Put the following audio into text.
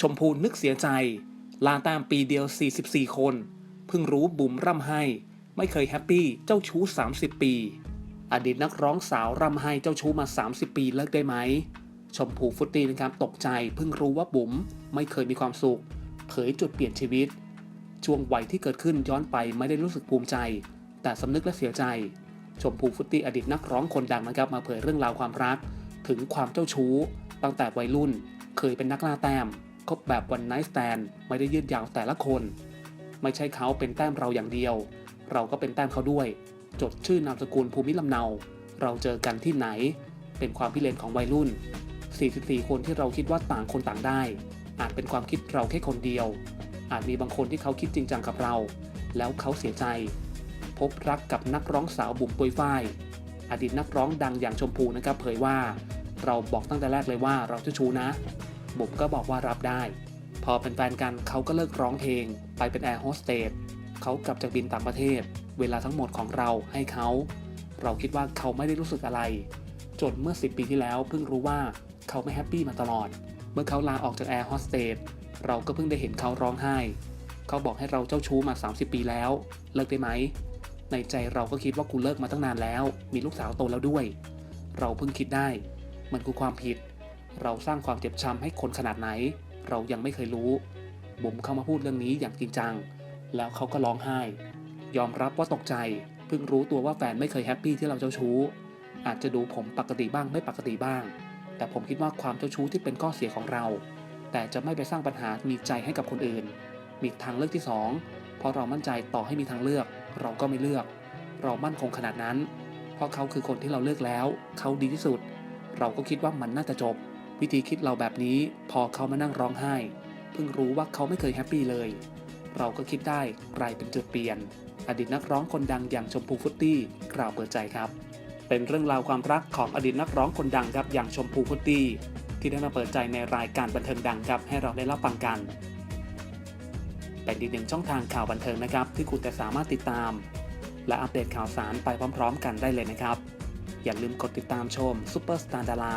ชมพูนึกเสียใจ ลาตามปีเดียว 44 คน เพิ่งรู้บุ๋มร่ำไห้ ไม่เคยแฮปปี้เจ้าชู้ 30 ปี อดีตนักร้องสาวร่ำไห้เจ้าชู้มา 30 ปีเลิกได้ไหม ชมพูฟุตตี้นะครับตกใจ เพิ่งรู้ว่าบุ๋มไม่เคยมีความสุข เผยจุดเปลี่ยนชีวิต ช่วงวัยที่เกิดขึ้นย้อนไปไม่ได้รู้สึกภูมิใจ แต่สำนึกและเสียใจ ชมพูฟุตตี้อดีตนักร้องคนดังนะครับมาเผยเรื่องราวความรัก ถึงความเจ้าชู้ ตั้งแต่วัยรุ่น เคยเป็นนักล่าแต้ม คบแบบวันไนท์สแตนไม่ได้ยืดยาวแต่ละคน ไม่ใช่เขาเป็นแต้มเราอย่างเดียว เราก็เป็นแต้มเขาด้วย จดชื่อนามสกุลภูมิลำเนา เราเจอกันที่ไหน เป็นความพิเรนของวัยรุ่น 44 คนที่เราคิดว่าต่างคนต่างได้ อาจเป็นความคิดเราแค่คนเดียว อาจมีบางคนที่เขาคิดจริงจังกับเรา แล้วเขาเสียใจ พบรักกับนักร้องสาวบุ๋มปุยฝ้ายอดีตนักร้องดังอย่างชมพูนะครับเผยว่า เราบอกตั้งแต่แรกเลยว่าเราจะชูนะ บุ๋มก็บอกว่ารับได้ พอเป็นแฟนกันเขาก็เลิกร้องเพลง ไปเป็นแอร์โฮสเตสเขากลับจากบินต่างประเทศ เวลาทั้งหมดของเราให้เขา เราคิดว่าเขาไม่ได้รู้สึกอะไร จนเมื่อ 10 ปีที่แล้วเพิ่งรู้ว่าเขาไม่แฮปปี้มาตลอด เมื่อเขาลาออกจากแอร์โฮสเตสเราก็เพิ่งได้เห็นเขาร้องไห้ เขาบอกให้เราเจ้าชู้มา 30 ปีแล้ว เลิกได้ไหม ในใจเราก็คิดว่ากูเลิกมาตั้งนานแล้ว มีลูกสาวโตแล้วด้วย เราเพิ่งคิดได้ มันคือความผิด เราสร้างความเจ็บช้ำให้คนขนาดไหน เรายังไม่เคยรู้ บุ๋มเข้ามาพูดเรื่องนี้อย่างจริงจัง แล้วเขาก็ร้องไห้ ยอมรับว่าตกใจ เพิ่งรู้ตัวว่าแฟนไม่เคยแฮปปี้ที่เราเจ้าชู้ อาจจะดูผมปกติบ้างไม่ปกติบ้าง แต่ผมคิดว่าความเจ้าชู้ที่เป็นข้อเสียของเรา แต่จะไม่ไปสร้างปัญหามีใจให้กับคนอื่น มีทางเลือกที่สองเพราะเรามั่นใจต่อให้มีทางเลือก เราก็ไม่เลือก เรามั่นคงขนาดนั้น เพราะเขาคือคนที่เราเลือกแล้ว เขาดีที่สุด เราก็คิดว่ามันน่าจะจบ วิธีคิดเราแบบนี้พอเขามานั่งร้องไห้ เพิ่งรู้ว่าเขาไม่เคยแฮปปี้เลย เราก็คิดได้กลายเป็นจุดเปลี่ยน อดีตนักร้องคนดังอย่างชมพูฟุตตี้กล่าวเปิดใจครับ เป็นเรื่องราวความรักของอดีตนักร้องคนดังครับอย่างชมพูฟุตตี้ที่ได้มาเปิดใจในรายการบันเทิงดังครับให้เราได้รับฟังกันเป็นอีกหนึ่งช่องทางข่าวบันเทิงนะครับ ที่คุณจะสามารถติดตาม และอัปเดตข่าวสารไปพร้อม ๆ กันได้เลยนะครับ อย่าลืมกดติดตามชมซูเปอร์สตาร์ดารา